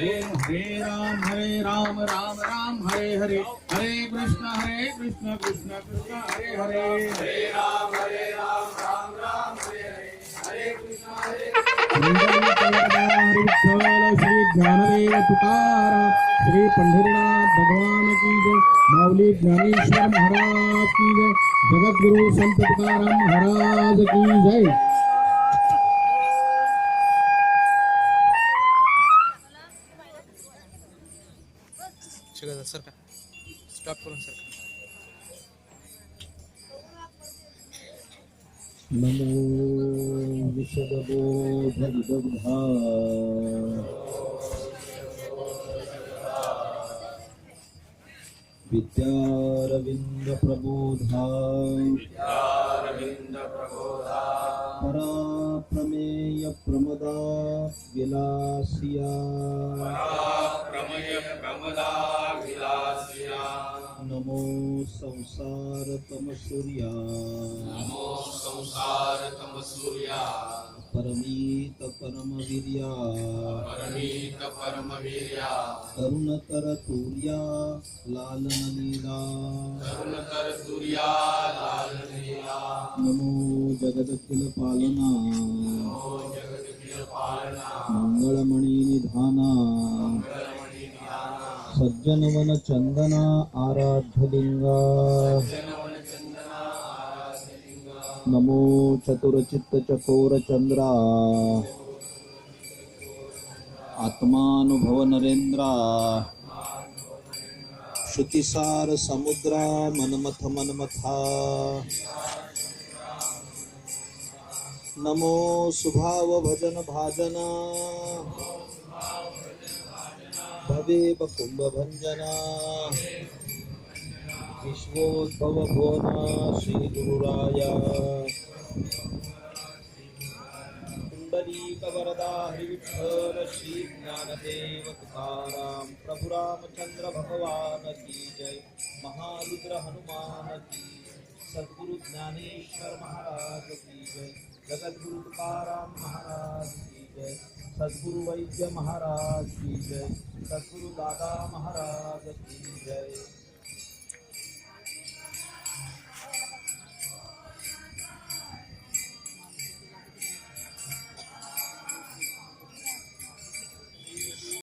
हरे राम हरे राम राम राम, हरे हरे। हरे कृष्ण हरे कृष्ण कृष्ण कृष्ण, हरे हरे। हरे राम हरे राम राम राम, हरे हरे। कृष्ण श्री ज्ञानदेव तुकाराम श्री पंढरीनाथ भगवान की जय। माऊली ज्ञानेश्वर महाराज की जय। जगद्गुरु संत तुकाराम महाराज की जय। शिकत सर। का स्टॉप करून सर। नमो विशदबोधविदग्धा विद्यारविन्दप्रबोधा पराप्रमेयप्रमदा। विलासिया नमो संसारतमसूर्या। संसार तम सूर्या परमीत परमवीर्या परमीत परम वीर्या करुणकर तुर्या लालनलीला। करुण कर तुर्या लाल लीला नमो जगदखिल पालना सज्जनवन चंदना आराध्यलिंगा नमो चतुरचित्त चकोर चंद्रा आत्मानुभव नरेंद्रा श्रुतिसार समुद्रा मनमथ मनमथा नमो सुभाव भजन भाजना भवे कुंभ भंजना विश्वोद्भव भुवना श्री गुरुराया पुंडलीक वरदा हरिविठ्ठल श्री ज्ञानदेव तुकाराम प्रभु रामचंद्र भगवान की जय महारुद्र हनुमान की सद्गुरु ज्ञानेश्वर महाराज की जय जगत गुरु तुकाराम महाराज की जय। सदगुरु वैद्य महाराज की जय। सदगुरु दादा महाराज की जय।